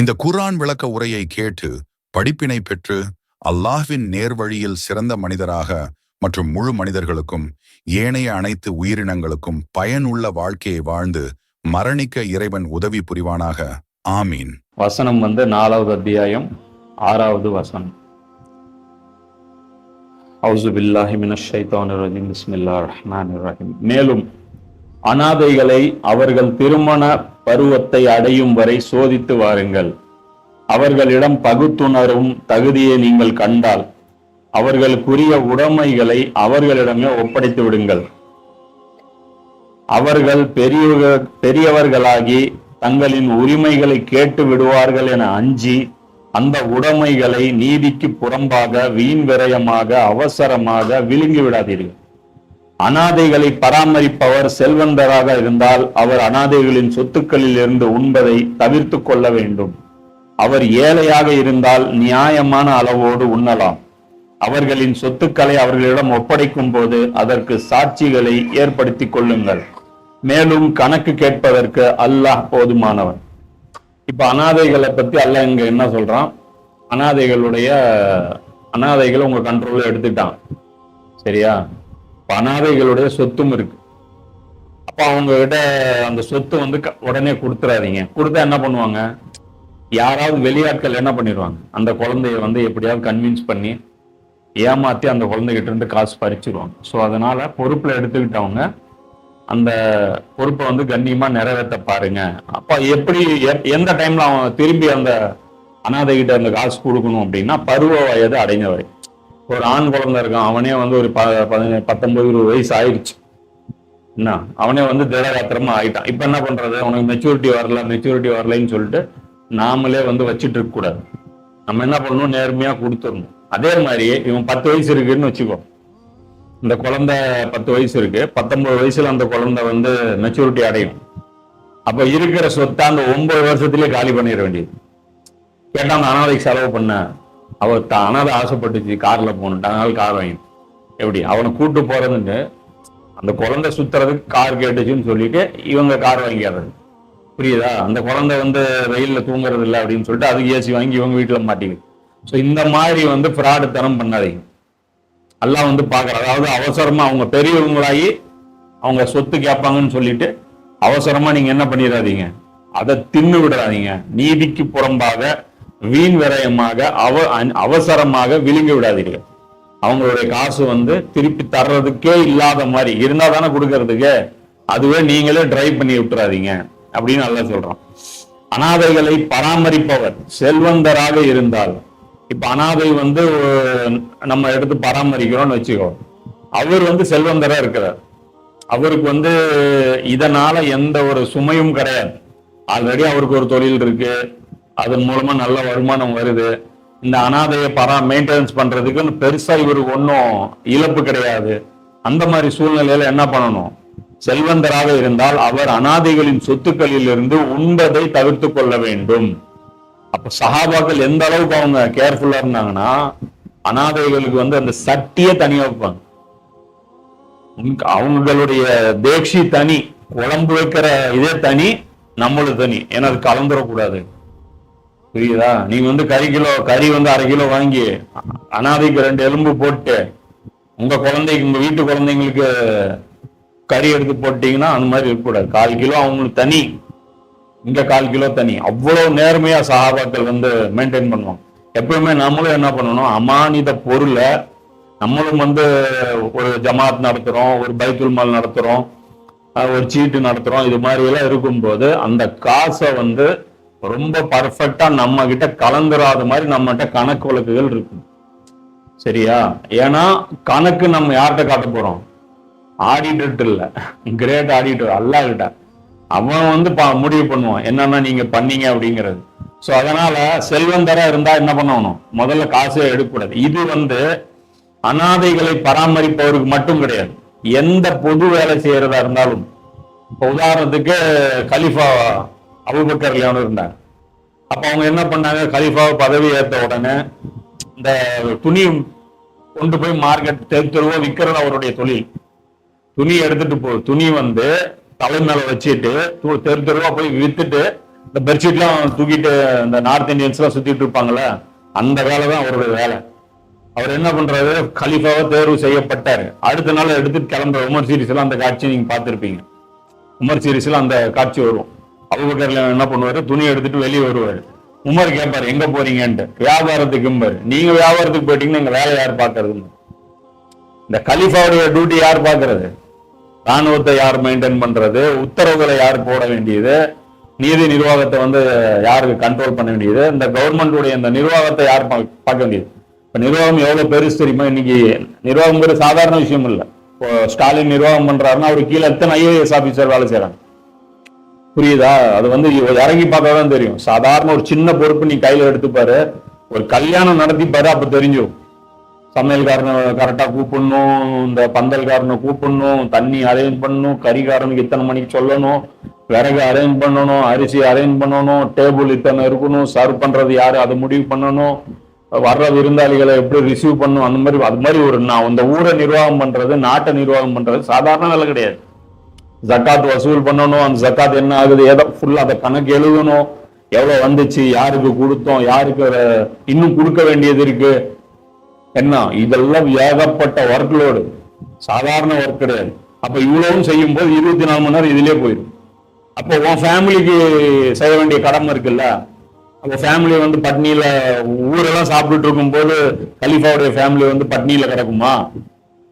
இந்த குரான் விளக்க உரையை கேட்டு படிப்பினை பெற்று அல்லாஹ்வின் நேர்வழியில் சிறந்த மனிதராக மற்றும் முழு மனிதர்களுக்கும் ஏனைய அனைத்து உயிரினங்களுக்கும் பயனுள்ள வாழ்க்கையை வாழ்ந்து மரணிக்க இறைவன் உதவி புரிவானாக. ஆமீன். வசனம் வந்து நாலாவது அத்தியாயம் ஆறாவது வசனம். மேலும் அனாதைகளை அவர்கள் திருமண பருவத்தை அடையும் வரை சோதித்து வாருங்கள். அவர்களிடம் பகுத்துணரும் தகுதியை நீங்கள் கண்டால் அவர்களுக்குரிய உடைமைகளை அவர்களிடமே ஒப்படைத்து விடுங்கள். அவர்கள் பெரியவ பெரியவர்களாகி தங்களின் உரிமைகளை கேட்டு விடுவார்கள் என அஞ்சி அந்த உடைமைகளை நீதிக்கு புறம்பாக வீண் விரயமாக அவசரமாக விழுங்கி விடாதீர்கள். அனாதைகளை பராமரிப்பவர் செல்வந்தராக இருந்தால் அவர் அனாதைகளின் சொத்துக்களில் இருந்து உண்பதை தவிர்த்து கொள்ள வேண்டும். அவர் ஏழையாக இருந்தால் நியாயமான அளவோடு உண்ணலாம். அவர்களின் சொத்துக்களை அவர்களிடம் ஒப்படைக்கும் போது அதற்கு சாட்சிகளை ஏற்படுத்தி கொள்ளுங்கள். மேலும் கணக்கு கேட்பதற்கு அல்லாஹ் போதுமானவன். இப்ப அனாதைகளை பத்தி அல்லாஹ் இங்க என்ன சொல்றான்? அனாதைகளுடைய அனாதைகளை உங்க கண்ட்ரோல்ல எடுத்துட்டான். சரியா? அனாதைகளுடைய சொத்தும் இருக்கு. அப்ப அவங்க கிட்ட அந்த சொத்து வந்து க- உடனே கொடுத்துறாதீங்க. கொடுத்தா என்ன பண்ணுவாங்க? யாராவது வெளியாட்கள் என்ன பண்ணிடுவாங்க? அந்த குழந்தைய வந்து எப்படியாவது கன்வின்ஸ் பண்ணி ஏமாத்தி அந்த குழந்தைகிட்ட இருந்து காசு பறிச்சிருவாங்க. ஸோ அதனால பொறுப்புல எடுத்துக்கிட்டவங்க அந்த பொறுப்பை வந்து கண்ணியமா நிறைவேற்ற பாருங்க. அப்ப எப்படி எந்த டைம்ல அவன் திரும்பி அந்த அனாதைகிட்ட அந்த காசு கொடுக்கணும் அப்படின்னா பருவ வயது அடைஞ்சவரை ஒரு ஆண் குழந்தை இருக்கான். அவனே வந்து ஒரு ப பத்தொன்பது இருபது வயசு ஆயிடுச்சு. என்ன? அவனே வந்து திடகாத்திரமா ஆயிட்டான். இப்ப என்ன பண்றது? உனக்கு மெச்சூரிட்டி வரல மெச்சூரிட்டி வரலைன்னு சொல்லிட்டு நாமளே வந்து வச்சுட்டு இருக்க கூடாது. நம்ம என்ன பண்ணணும்? நேர்மையா கொடுத்துடணும். அதே மாதிரி இவன் பத்து வயசு இருக்குன்னு வச்சுக்கோ. இந்த குழந்தை பத்து வயசு இருக்கு. பத்தொன்பது வயசுல அந்த குழந்தை வந்து மெச்சூரிட்டி அடையும். அப்ப இருக்கிற சொத்தை அந்த ஒன்பது வருஷத்துலயே காலி பண்ணிட வேண்டியது. கேட்டா அந்த அனாதைக்கு செலவு பண்ண. அவ த- ஆசைப்பட்டுச்சு காரில் போகணும். அதனால கார் வாங்கி எப்படி? அவனை கூட்டு போகிறதுன்னு அந்த குழந்தை சுற்றுறதுக்கு கார் கேட்டுச்சுன்னு சொல்லிட்டு இவங்க கார் வாங்கிடுறது. புரியுதா? அந்த குழந்தை வந்து வெயிலில் தூங்குறது இல்லை அப்படின்னு சொல்லிட்டு அதுக்கு ஏசி வாங்கி இவங்க வீட்டில் மாட்டிக்குது. ஸோ இந்த மாதிரி வந்து ஃப்ராடு தரம் பண்ணாதீங்க. எல்லாம் வந்து பார்க்குற அதாவது அவசரமாக அவங்க பெரியவங்களாகி அவங்க சொத்து கேட்பாங்கன்னு சொல்லிட்டு அவசரமாக நீங்கள் என்ன பண்ணிடாதீங்க. அதை தின்னு விடாதீங்க. நீதிக்கு புறம்பாக வீண் விரயமாக அவ அவசரமாக விழுங்கி விடாதீர்கள். அவங்களுடைய காசு வந்து திருப்பி தர்றதுக்கே இல்லாத மாதிரி இருந்தா தானே கொடுக்கறதுக்கு? அதுவே நீங்களே டிரைவ் பண்ணி விட்டுறாதீங்க அப்படின்னு நல்லா சொல்றோம் அனாதைகளை பராமரிப்பவர் செல்வந்தராக இருந்தால். இப்ப அனாதை வந்து நம்ம எடுத்து பராமரிக்கிறோம்னு வச்சுக்கோ. அவர் வந்து செல்வந்தரா இருக்கிறார். அவருக்கு வந்து இதனால எந்த ஒரு சுமையும் கிடையாது. ஆல்ரெடி அவருக்கு ஒரு தொழில் இருக்கு. அதன் மூலமா நல்ல வருமானம் வருது. இந்த அனாதையை பரா மெயின்டெனன்ஸ் பண்றதுக்குன்னு பெருசா இவருக்கு ஒன்றும் இழப்பு கிடையாது. அந்த மாதிரி சூழ்நிலையில என்ன பண்ணணும்? செல்வந்தராக இருந்தால் அவர் அனாதைகளின் சொத்துக்களில் இருந்து உண்பதை தவிர்த்து கொள்ள வேண்டும். அப்ப சஹாபாக்கள் எந்த அளவுக்கு அவங்க கேர்ஃபுல்லா இருந்தாங்கன்னா அனாதைகளுக்கு வந்து அந்த சட்டியே தனியா வைப்பாங்க. அவங்களுடைய தேக்ஷி தனி குழம்பு வைக்கிற இதே தனி நம்மளும் தனி. ஏன்னா அது கலந்துடக்கூடாது புரியுதா? நீ வந்து கறி கிலோ கறி வந்து அரை கிலோ வாங்கி அனாதைக்கு ரெண்டு எலும்பு போட்டு உங்க குழந்தைக்கு உங்க வீட்டு குழந்தைங்களுக்கு கறி எடுத்து போட்டீங்கன்னா அந்த மாதிரி இருக்கக்கூடாது. கால் கிலோ அவங்களுக்கு தனி. இங்க கால் கிலோ தனி. அவ்வளவு நேர்மையா சகாபாக்கள் வந்து மெயின்டைன் பண்ணுவாங்க. எப்பவுமே நம்மளும் என்ன பண்ணணும்? அமானித பொருளை நம்மளும் வந்து ஒரு ஜமாத் நடத்துறோம் ஒரு பைத்துல் மால் நடத்துறோம் ஒரு சீட்டு நடத்துறோம் இது மாதிரி எல்லாம் இருக்கும்போது அந்த காசை வந்து ரொம்ப பர்ஃபெக்டா நம்ம கிட்ட கலந்துராத மாதிரி நம்மகிட்ட கணக்கு வழக்குகள் இருக்கும். சரியா? ஏன்னா கணக்கு நம்ம யார்கிட்ட காட்ட போறோம்? ஆடிட்டர் இல்ல. கிரேட் ஆடிட்டர் அல்லா கிட்ட அவன் வந்து முடிவு பண்ணுவான். என்னன்னா நீங்க பண்ணீங்க அப்படிங்கிறது. ஸோ அதனால செல்வந்தரா இருந்தா என்ன பண்ணணும்? முதல்ல காசே எடுக்கக்கூடாது. இது வந்து அனாதைகளை பராமரிப்பவருக்கு மட்டும் கிடையாது. எந்த பொது வேலை செய்யறதா இருந்தாலும். இப்ப உதாரணத்துக்கு கலிஃபா அபுபக்கர் லியானு இருந்தாங்க அப்போ அவங்க என்ன பண்ணாங்க? கலீஃபாவை பதவி ஏற்ற உடனே இந்த துணி கொண்டு போய் மார்க்கெட் தெரு தெருவா விற்கிறது அவருடைய தொழில். துணி எடுத்துட்டு போ துணி வந்து தலை மேல வச்சுட்டு தெரு தெருவா போய் வித்துட்டு இந்த பெட்ஷீட்லாம் தூக்கிட்டு இந்த நார்த் இந்தியன்ஸ்லாம் சுத்திட்டு இருப்பாங்களே அந்த வேலை தான் அவருடைய வேலை. அவர் என்ன பண்றாரு? கலிஃபாவை தேர்வு செய்யப்பட்டார். அடுத்த நாள் எடுத்துட்டு கிளம்புற உமர் சீரிஸ்ல அந்த காட்சி நீங்க பார்த்துருப்பீங்க. உமர் சீரிஸ்ல அந்த காட்சி வரும். அபுபக்கர்ல என்ன பண்ணுவாரு? துணி எடுத்துட்டு வெளியே வருவாரு. உமர் கேட்பாரு எங்க போறீங்கன்ட்டு? வியாபாரத்துக்கும்பாரு நீங்க வியாபாரத்துக்கு போயிட்டீங்கன்னா எங்க வேலை யார் பாக்குறதுன்னு இந்த கலிஃபாவுடைய டியூட்டி யார் பாக்குறது ராணுவத்தை யார் மெயின்டைன் பண்றது? உத்தரவுகளை யார் போட வேண்டியது? நீதி நிர்வாகத்தை வந்து யாருக்கு கண்ட்ரோல் பண்ண வேண்டியது? இந்த கவர்மெண்டுடைய இந்த நிர்வாகத்தை யார் பா- பார்க்க வேண்டியது? இப்போ நிர்வாகம் எவ்வளோ பெருசு தெரியுமா? இன்னைக்கு நிர்வாகம்ங்கிறது சாதாரண விஷயம் இல்லை. இப்போ ஸ்டாலின் நிர்வாகம் பண்றாருன்னா அவர் கீழே எத்தனை ஐஏஎஸ் ஆஃபீஸர் வேலை செய்றாங்க? புரியுதா? அது வந்து இறங்கி பார்த்தா தான் தெரியும். சாதாரண ஒரு சின்ன பொறுப்பு நீ கையில எடுத்துப்பாரு. ஒரு கல்யாணம் நடத்திப்பாரு அப்ப தெரிஞ்சும் சமையல்காரனை கரெக்டா கூப்பிடணும் இந்த பந்தல்காரனை கூப்பிடணும் தண்ணி அரேஞ்ச் பண்ணணும் கறிக்காரனுக்கு இத்தனை மணிக்கு சொல்லணும் விறகு அரேஞ்ச் பண்ணணும் அரிசி அரேஞ்ச் பண்ணணும் டேபிள் இத்தனை இருக்கணும் சர்வ் பண்றது யாரு அதை முடிவு பண்ணணும் வர்ற விருந்தாளிகளை எப்படி ரிசீவ் பண்ணணும் அந்த மாதிரி அது மாதிரி ஒரு நான் அந்த ஊரை நிர்வாகம் பண்றது நாட்டை நிர்வாகம் பண்றது சாதாரண வேலை கிடையாது. ஜக்காத் வசூல் பண்ணணும் அந்த ஜக்காத் என்ன ஆகுது? ஏதோ ஃபுல்லாக அதை கணக்கு எழுதணும். எவ்வளோ வந்துச்சு? யாருக்கு கொடுத்தோம்? யாருக்கு இன்னும் கொடுக்க வேண்டியது இருக்கு? என்ன? இதெல்லாம் ஏகப்பட்ட ஒர்க் லோடு சாதாரண ஒர்க் கிடையாது. அப்போ இவ்வளவும் செய்யும் போது இருபத்தி நாலு மணி நேரம் இதுலேயே போயிடும். அப்போ உன் ஃபேமிலிக்கு செய்ய வேண்டிய கடமை இருக்குல்ல? அப்போ ஃபேமிலி வந்து பட்னியில் ஊரெல்லாம் சாப்பிட்டுட்டு இருக்கும்போது கலிஃபாவுடைய ஃபேமிலி வந்து பட்னியில் கிடக்குமா?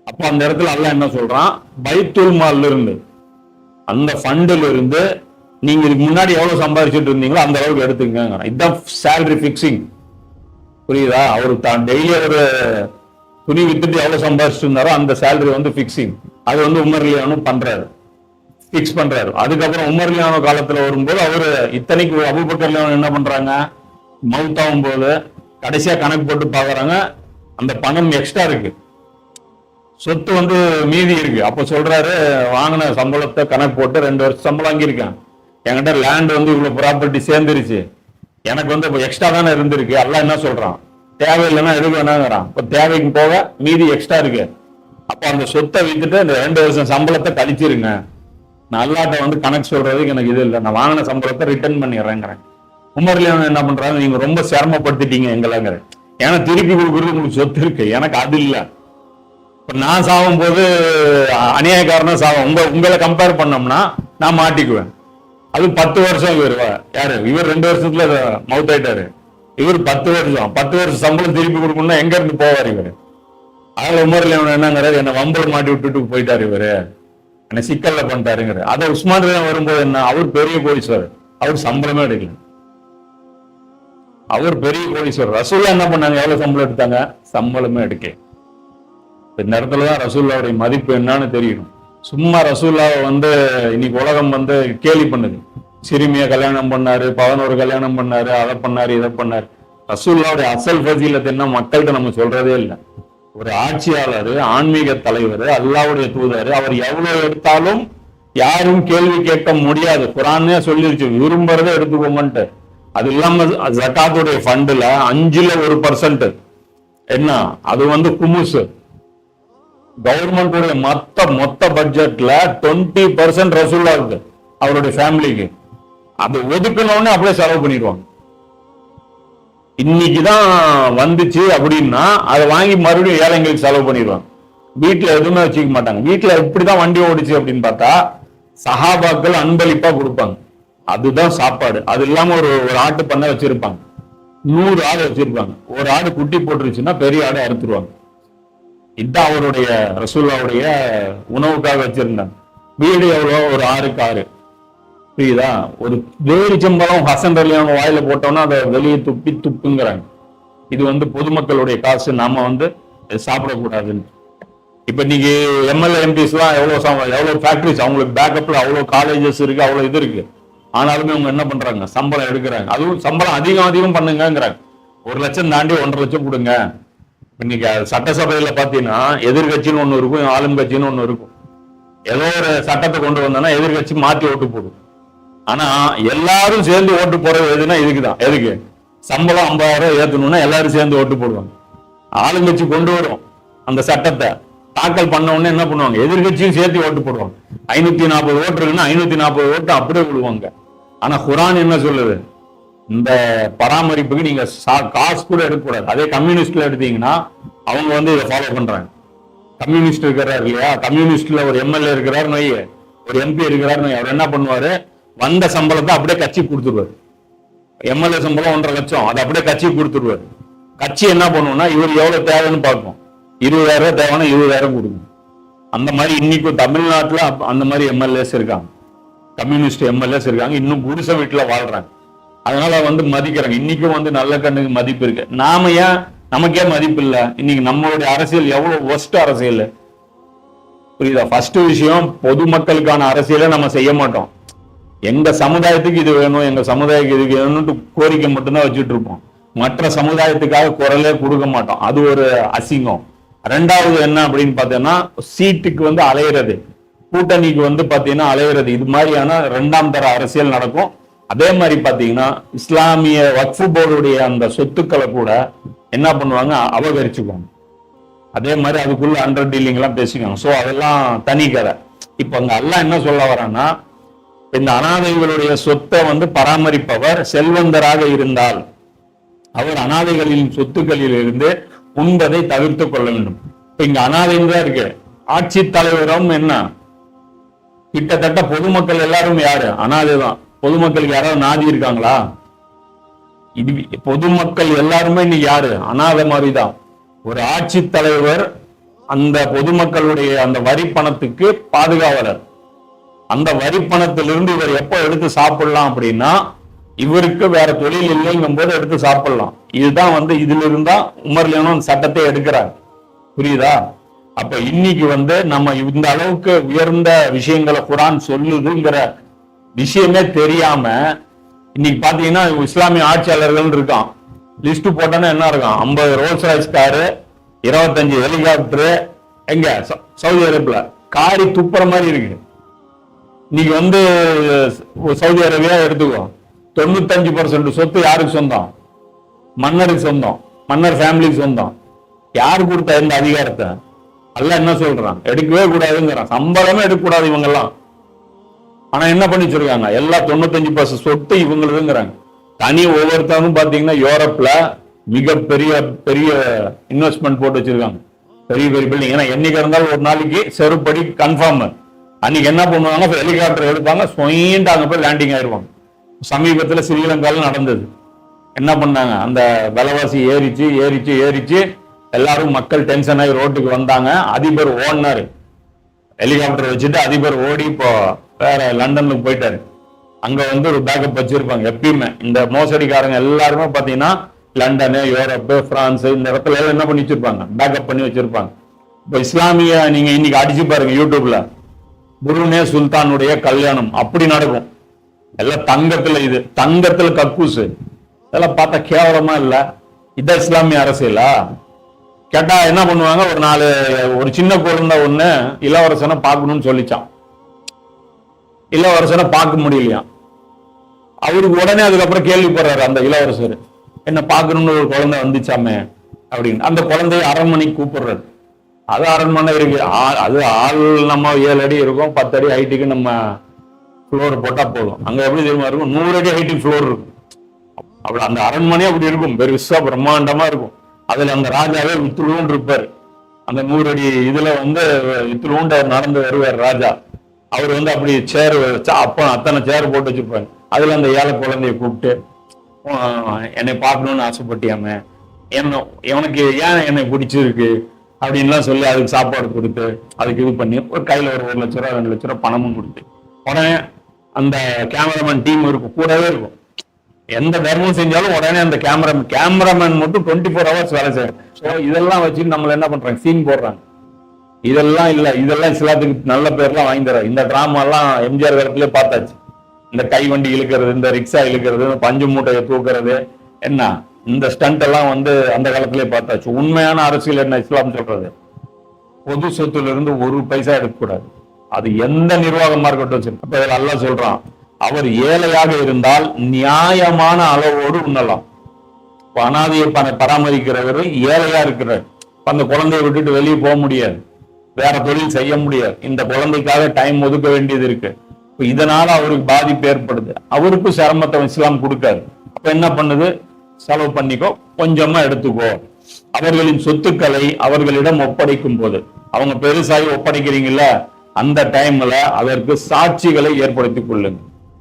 அப்போ அந்த இடத்துல அல்லாஹ் என்ன சொல்கிறான் பைத்துல் மால்ல இருந்து அந்த ஃபண்டில் இருந்து நீங்க இதுக்கு முன்னாடி எவ்வளவு சம்பாதிச்சுட்டு இருந்தீங்களோ அந்த அளவுக்கு எடுத்துங்க இதுதான் சேலரி ஃபிக்ஸிங் புரியுதா? அவர் தான் டெய்லி ஒரு துணி வித்துட்டு எவ்வளவு சம்பாதிச்சுட்டு இருந்தாரோ அந்த சேலரி வந்து ஃபிக்ஸிங் அது வந்து உமர்லியானும் பண்றாரு. ஃபிக்ஸ் பண்றாரு. அதுக்கப்புறம் உமர்லியானோ காலத்துல வரும்போது அவர் இத்தனைக்கு அபுபக்கர்லியானோ என்ன பண்றாங்க? மவுத் ஆகும் போது கடைசியா கணக்கு போட்டு பாக்குறாங்க. அந்த பணம் எக்ஸ்ட்ரா இருக்கு. சொத்து வந்து மீதி இருக்கு. அப்ப சொல்றாரு வாங்கின சம்பளத்தை கணக்கு போட்டு ரெண்டு வருஷம் சம்பளம் வாங்கியிருக்கேன். என்கிட்ட லேண்ட் வந்து இவ்வளவு ப்ராப்பர்ட்டி சேர்ந்துருச்சு. எனக்கு வந்து இப்போ எக்ஸ்ட்ரா தானே இருந்திருக்கு. எல்லாம் என்ன சொல்றான்? தேவையில்லைன்னா எதுவும் வேணாங்கிறான். இப்போ தேவைக்கு போக மீதி எக்ஸ்ட்ரா இருக்கு. அப்போ அந்த சொத்தை வித்துட்டு இந்த ரெண்டு வருஷம் சம்பளத்தை கழிச்சிருங்க. நான் அல்லாட்ட வந்து கணக்கு சொல்றதுக்கு எனக்கு இது இல்லை. நான் வாங்கின சம்பளத்தை ரிட்டர்ன் பண்ணிடுறேங்கிறேன். உமர்லியான் என்ன பண்றாங்க? நீங்க ரொம்ப சிரமப்படுத்திட்டீங்க எங்களாங்கிறேன் ஏன்னா திருப்பி கொடுக்குறது உங்களுக்கு சொத்து இருக்கு. எனக்கு அது இல்லை. நான் சாகும் போது அநியாயக்காரனா சாகும். உங்க உங்களை கம்பேர் பண்ணோம்னா நான் மாட்டிக்குவேன். அது பத்து வருஷம் இவர் யாரு? இவர் ரெண்டு வருஷத்துல மவுத் ஆயிட்டாரு. இவர் பத்து வருஷம் பத்து வருஷம் சம்பளம் திருப்பி கொடுக்கணும்னா எங்க இருந்து போவார் இவர்? அதனால உமர்ல என்னங்கிறாரு என்ன வம்பல் மாட்டி விட்டுட்டு போயிட்டாரு இவரு. என்ன சிக்கல்ல பண்ணிட்டாருங்கிற அத உஸ்மான் வரும்போது என்ன? அவர் பெரிய போலீஸ்வர் அவர் சம்பளமே எடுக்கல. அவர் பெரிய போலீஸ்வர் ரசூல்லா என்ன பண்ணாங்க? எவ்வளவு சம்பளம் எடுத்தாங்க? சம்பளமே எடுக்கல. இந்த இடத்துல தான் ரசூல்லாவுடைய மதிப்பு என்னன்னு தெரியணும். சும்மா ரசூல்லாவை வந்து இன்னைக்கு உலகம் வந்து கேலி பண்ணுது. சிறுமியை கல்யாணம் பண்ணாரு பதினோரு கல்யாணம் பண்ணாரு அதை பண்ணாரு இதை பண்ணாரு. ரசூல்லாவுடைய அசல் ஃபசீலத்தை என்ன மக்கள்கிட்ட நம்ம சொல்றதே இல்லை. ஒரு ஆட்சியாளர் ஆன்மீக தலைவர் அல்லாவுடைய தூதர் அவர் எவ்வளவு எடுத்தாலும் யாரும் கேள்வி கேட்க முடியாது. குரானே சொல்லிருச்சு விரும்புறதை எடுத்துக்கோங்கன்ட்டு. அது இல்லாம ஜக்காத்துடைய ஃபண்டுல அஞ்சுல ஒரு பர்சன்ட் என்ன? அது வந்து குமுசு. கவர்மெண்டோட மொத்த மொத்த பட்ஜெட்ல டுவெண்ட்டி பர்சன்ட் ரசூல்லா இருக்கு அவருடைய ஃபேமிலிக்கு அது ஒதுக்கணும்னு அப்படியே செலவு பண்ணிடுவாங்க. இன்னைக்குதான் வந்துச்சு அப்படின்னா அதை வாங்கி மறுபடியும் ஏழைங்களுக்கு செலவு பண்ணிடுவாங்க. வீட்டில் எதுவுமே வச்சுக்க மாட்டாங்க. வீட்டுல எப்படிதான் வண்டி ஓடிச்சு அப்படின்னு பார்த்தா சஹாபாக்கள் அன்பளிப்பா கொடுப்பாங்க. அதுதான் சாப்பாடு. அது இல்லாம ஒரு ஒரு ஆட்டு பண்ணை வச்சிருப்பாங்க. நூறு ஆடு வச்சிருப்பாங்க. ஒரு ஆடு குட்டி போட்டுருச்சுன்னா பெரிய ஆடை அறுத்துருவாங்க. இதுதான் அவருடைய ரசூல்லாவுடைய உணவுக்காக வச்சிருந்தாங்க வீடு எவ்வளோ? ஒரு ஆறுக்கு ஆறு புரியுதா? ஒரு வேரிச்சம்பழம் ஹசன் அவங்க வாயில போட்டோம்னா அதை வெளியே துப்பி துப்புங்கிறாங்க. இது வந்து பொதுமக்களுடைய காசு. நாம வந்து சாப்பிடக்கூடாதுன்னு. இப்ப நீங்க எம்எல்ஏ எம்பிஸ் எல்லாம் எவ்வளவு எவ்வளவு ஃபேக்டரிஸ் அவங்களுக்கு பேக்கப்ல அவ்வளவு காலேஜஸ் இருக்கு அவ்வளவு இது இருக்கு. ஆனாலுமே அவங்க என்ன பண்றாங்க? சம்பளம் எடுக்கிறாங்க. அதுவும் சம்பளம் அதிகம் அதிகம் பண்ணுங்கங்கிறாங்க. ஒரு லட்சம் தாண்டி ஒன்றரை லட்சம் கொடுங்க. இன்னைக்கு சட்டசபையில பாத்தீங்கன்னா எதிர்கட்சின்னு ஒண்ணு இருக்கும் ஆளும் கட்சின்னு ஒண்ணு இருக்கும். ஏதோ ஒரு சட்டத்தை கொண்டு வந்தோம்னா எதிர்கட்சி மாத்தி ஓட்டு போடும். ஆனா எல்லாரும் சேர்ந்து ஓட்டு போறது எதுனா இதுக்குதான். எதுக்கு? சம்பளம் ஐம்பதாயிரம் ஏத்தணும்னா எல்லாரும் சேர்ந்து ஓட்டு போடுவாங்க. ஆளுங்கட்சி கொண்டு வரும் அந்த சட்டத்தை. தாக்கல் பண்ண உடனே என்ன பண்ணுவாங்க? எதிர்கட்சியும் சேர்த்து ஓட்டு போடுவாங்க. ஐநூத்தி நாற்பது ஓட்டு இருக்குன்னா ஐநூத்தி நாற்பது ஓட்டு அப்படியே விடுவாங்க. ஆனா குரான் என்ன சொல்லுது? இந்த பராமரிப்புக்கு நீங்க சா- காசு கூட எடுக்கக்கூடாது அதே கம்யூனிஸ்ட்ல எடுத்தீங்கன்னா அவங்க வந்து இதை ஃபாலோ பண்றாங்க. கம்யூனிஸ்ட் இருக்கிறார் இல்லையா? கம்யூனிஸ்ட்ல ஒரு எம்எல்ஏ இருக்கிறார் நோய். ஒரு எம்பி இருக்கிறார் நோய். அவர் என்ன பண்ணுவாரு? வந்த சம்பளத்தை அப்படியே கட்சி கொடுத்துருவாரு. எம்எல்ஏ சம்பளம் ஒன்றரை லட்சம். அதை அப்படியே கட்சி கொடுத்துருவாரு. கட்சி என்ன பண்ணுவோம்னா இவர் எவ்வளவு தேவைன்னு பார்க்கும். இருபதாயிரம் ரூபாய் தேவைன்னா இருபதாயிரம் கொடுக்கும். அந்த மாதிரி இன்னைக்கு தமிழ்நாட்டுல அந்த மாதிரி எம்எல்ஏஸ் இருக்காங்க. கம்யூனிஸ்ட் எம்எல்ஏஸ் இருக்காங்க. இன்னும் குடிசை வீட்டுல வாழ்றாங்க. அதனால வந்து மதிக்கிறாங்க. இன்னைக்கும் வந்து நல்ல கண்ணுக்கு மதிப்பு இருக்கு. நாம ஏன் நமக்கே மதிப்பு இல்லை? இன்னைக்கு நம்மளுடைய அரசியல் எவ்வளவு ஒஸ்ட் அரசியல்? புரியுதா? ஃபர்ஸ்ட் விஷயம் பொதுமக்களுக்கான அரசியலை நம்ம செய்ய மாட்டோம். எங்க சமுதாயத்துக்கு இது வேணும் எங்க சமுதாயத்துக்கு இது வேணும்னு கோரிக்கை மட்டும்தான் வச்சுட்டு இருப்போம். மற்ற சமுதாயத்துக்காக குரலே கொடுக்க மாட்டோம். அது ஒரு அசிங்கம். ரெண்டாவது என்ன அப்படின்னு பார்த்தீங்கன்னா சீட்டுக்கு வந்து அலையிறது. கூட்டணிக்கு வந்து பார்த்தீங்கன்னா அலையிறது. இது மாதிரியான ரெண்டாம் தர அரசியல் நடக்கும். அதே மாதிரி பார்த்தீங்கன்னா இஸ்லாமிய வக்ஃபு போர்டுடைய அந்த சொத்துக்களை கூட என்ன பண்ணுவாங்க? அபகரிச்சுக்குவாங்க. அதே மாதிரி அதுக்குள்ள அண்டர் டீலிங் எல்லாம் ஸோ அதெல்லாம் தனி கதை. இப்போ அங்கே எல்லாம் என்ன சொல்ல வரான்னா இந்த அனாதைகளுடைய சொத்தை வந்து பராமரிப்பவர் செல்வந்தராக இருந்தால் அவர் அனாதைகளின் சொத்துக்களில் இருந்து உண்பதை தவிர்த்து கொள்ள வேண்டும். இப்ப இங்க அனாதைன்னு தான் இருக்கு. ஆட்சி தலைவரும் என்ன? கிட்டத்தட்ட பொதுமக்கள் எல்லாரும் யாரு? அனாதை தான் பொதுமக்களுக்கு யாராவது நாதி இருக்காங்களா? இது பொதுமக்கள் எல்லாருமே இன்னைக்கு யாரு? அனாத மாதிரி தான் ஒரு ஆட்சி தலைவர் அந்த பொதுமக்களுடைய அந்த வரி பணத்துக்கு பாதுகாவலர். அந்த வரி பணத்திலிருந்து இவர் எப்ப எடுத்து சாப்பிடலாம் அப்படின்னா இவருக்கு வேற தொழில் இல்லைங்கும் போது எடுத்து சாப்பிடலாம். இதுதான் வந்து இதுல இருந்தா உமர்லியனும் சட்டத்தை எடுக்கிறார். புரியுதா? அப்ப இன்னைக்கு வந்து நம்ம இந்த அளவுக்கு உயர்ந்த விஷயங்களை குரான் சொல்லுதுங்கிற விஷயமே தெரியாம இன்னைக்கு பாத்தீங்கன்னா இஸ்லாமிய ஆட்சியாளர்கள் இருக்கான். லிஸ்ட் போட்டோன்னா என்ன இருக்கும்? ஐம்பது ரோல்ஸ் ராய்ஸ் காரு இருபத்தஞ்சு ஹெலிகாப்டர் எங்க? ச- சவுதி அரேபியா காரி துப்புற மாதிரி இருக்கு. இன்னைக்கு வந்து சவுதி அரேபியா எடுத்துக்கோ. தொண்ணூத்தஞ்சு பர்சன்ட் சொத்து யாருக்கு சொந்தம்? மன்னருக்கு சொந்தம். மன்னர் ஃபேமிலிக்கு சொந்தம். யார் கொடுத்த இந்த அதிகாரத்தை? அல்ல என்ன சொல்றான்? எடுக்கவே கூடாதுங்கிறான். சம்பளமே எடுக்கக்கூடாது இவங்கெல்லாம். ஆனா என்ன பண்ணி வச்சிருக்காங்க? எல்லா தொண்ணூத்தஞ்சு பர்சன்ட் சொத்து இவங்களுதுங்கிறாங்க தனி ஒவ்வொருத்தவங்க பாத்தீங்கன்னா யூரோப்ல மிகப்பெரிய பெரிய இன்வெஸ்ட்மெண்ட் போட்டு வச்சிருக்காங்க. பெரிய பெரிய பில்டிங் ஏன்னா என்னைக்கு இருந்தாலும் ஒரு நாளைக்கு செருப்படி கன்ஃபார்ம் அன்னைக்கு என்ன பண்ணுவாங்க ஹெலிகாப்டர் எடுப்பாங்க சொயின்ட்டு அங்கே போய் லேண்டிங் ஆயிடுவாங்க சமீபத்தில் ஸ்ரீலங்காவில் நடந்தது. என்ன பண்ணாங்க? அந்த விலைவாசி ஏறிச்சு ஏறிச்சு ஏறிச்சு. எல்லாரும் மக்கள் டென்ஷன் ஆகி ரோட்டுக்கு வந்தாங்க. அதிபர் ஓடினார். ஹெலிகாப்டர் வச்சுட்டு அதிபர் ஓடி இப்போ வேற லண்டனுக்கு போயிட்டாரு. அங்க வந்து ஒரு பேக்கப் வச்சிருப்பாங்க எப்பயுமே. இந்த மோசடிக்காரங்க எல்லாருமே பாத்தீங்கன்னா லண்டனு யூரோப்பு பிரான்ஸ் இந்த இடத்துல எல்லாம் என்ன பண்ணி வச்சிருப்பாங்க? பேக்கப் பண்ணி வச்சிருப்பாங்க. இப்போ இஸ்லாமிய நீங்க இன்னைக்கு அடிச்சு பாருங்க யூடியூப்ல. புருனே சுல்தானுடைய கல்யாணம். அப்படி நடக்கும். எல்லாம் தங்கத்துல இது தங்கத்துல கக்கூசு. இதெல்லாம் பார்த்தா கேவலமா இல்ல? இதான் இஸ்லாமிய அரசியலா? கேட்டா என்ன பண்ணுவாங்க? ஒரு நாலு ஒரு சின்ன குழந்தை ஒண்ணு இளவரசனை பார்க்கணும்னு சொல்லிச்சான். இளவரசனை பார்க்க முடியலையா? அவருக்கு உடனே அதுக்கப்புறம் கேள்விப்படுறாரு அந்த இளவரசர். என்ன பார்க்கணும்னு ஒரு குழந்தை வந்துச்சாமே? அப்படின்னு. அந்த குழந்தைய அரண்மனைக்கு கூப்பிடுறாரு. அது அரண்மனை இருக்கு. ஆ- அது ஆள் நம்ம ஏழு அடி இருக்கும் பத்து அடி ஹைட்டுக்கு நம்ம ஃப்ளோர் போட்டால் போதும். அங்கே எப்படி தெரியுமா இருக்கும்? நூறு அடி ஹைட்டுக்கு ஃப்ளோர் இருக்கும். அப்படி அந்த அரண்மனையே அப்படி இருக்கும். பெருசா பிரம்மாண்டமா இருக்கும். அதுல அந்த ராஜாவே வித்துலூண்டு இருப்பாரு. அந்த நூறு அடி இதுல வந்து வித்துலூண்டு அவர் நடந்து வருவார் ராஜா. அவர் வந்து அப்படி சேர் அப்போ அத்தனை சேர் போட்டு வச்சிருப்பாங்க அதில் அந்த ஏழை குழந்தைய கூப்பிட்டு என்னை பார்க்கணும்னு ஆசைப்பட்டியாம? என்ன எனக்கு ஏன் என்னை பிடிச்சிருக்கு? அப்படின்லாம் சொல்லி அதுக்கு சாப்பாடு கொடுத்து அதுக்கு இது பண்ணி ஒரு கையில் ஒரு ஒரு லட்ச ரூபா ரெண்டு லட்ச ரூபா பணமும் கொடுத்து. உடனே அந்த கேமராமேன் டீம் இருக்கும் கூடவே இருக்கும். எந்த தர்மம் செஞ்சாலும் உடனே அந்த கேமரா கேமராமேன் மட்டும் டுவெண்ட்டி ஃபோர் ஹவர்ஸ் வேலை செய்யும் ஸோ இதெல்லாம் வச்சு நம்மள என்ன பண்றாங்க? சீன் போடுறாங்க. இதெல்லாம் இல்ல இதெல்லாம் இஸ்லாத்துக்கு நல்ல பேர்லாம் வாங்கி தர. இந்த டிராமா எல்லாம் எம்ஜிஆர் காலத்திலே பார்த்தாச்சு. இந்த கை வண்டி இழுக்கிறது இந்த ரிக்ஷா இழுக்கிறது பஞ்சு மூட்டையை தூக்குறது என்ன? இந்த ஸ்டண்ட் எல்லாம் வந்து அந்த காலத்திலே பார்த்தாச்சு. உண்மையான அரசியல் என்ன இஸ்லாம் சொல்றது? பொது சொத்துல இருந்து ஒரு பைசா எடுக்கக்கூடாது. அது எந்த நிர்வாகமா இருக்கட்டும் சரி. அப்ப இதுல சொல்றான் அவர் ஏழையாக இருந்தால் நியாயமான அளவோடு உண்ணலாம். அனாதையை பராமரிக்கிறவர் ஏழையா இருக்கிறார். அந்த குழந்தைய விட்டுட்டு வெளியே போக முடியாது. வேற தொழில் செய்ய முடியாது. இந்த குழந்தைக்காக டைம் ஒதுக்க வேண்டியது இருக்கு. இதனால அவருக்கு பாதிப்பு ஏற்படுது. அவருக்கும் சிரமத்தை இஸ்லாம் கொடுக்காது. அப்ப என்ன பண்ணுது? செலவு பண்ணிக்கோ கொஞ்சமா எடுத்துக்கோ. அவர்களின் சொத்துக்களை அவர்களிடம் ஒப்படைக்கும் போது அவங்க பெருசாகி ஒப்படைக்கிறீங்கல்ல? அந்த டைம்ல அதற்கு சாட்சிகளை ஏற்படுத்தி கொள்ளுங்க.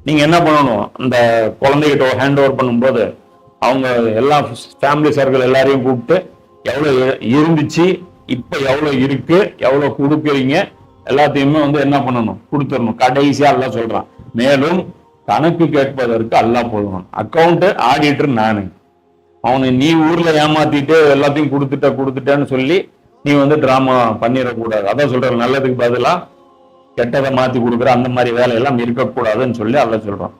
நீங்க என்ன பண்ணணும்? அந்த குழந்தைகிட்ட ஹேண்ட் ஓவர் பண்ணும்போது அவங்க எல்லா ஃபேமிலி சர்க்கிள் எல்லாரையும் கூப்பிட்டு எவ்வளவு இருந்துச்சு? இப்போ எவ்வளோ இருக்கு எவ்வளோ கொடுக்குறீங்க எல்லாத்தையுமே வந்து என்ன பண்ணணும்? கொடுத்துடணும். கடைசியாக எல்லாம் சொல்கிறான் மேலும் கணக்கு கேட்பதற்கு அல்லா போதும் அக்கௌண்ட்டு ஆடிட்டர் நானு. அவனை நீ ஊரில் ஏமாத்திட்டு எல்லாத்தையும் கொடுத்துட்ட கொடுத்துட்டேன்னு சொல்லி நீ வந்து ட்ராமா பண்ணிடக்கூடாது. அதான் சொல்கிற நல்லதுக்கு பதிலாக கெட்டதை மாற்றி கொடுக்குற அந்த மாதிரி வேலையெல்லாம் இருக்கக்கூடாதுன்னு சொல்லி அல்ல சொல்கிறான்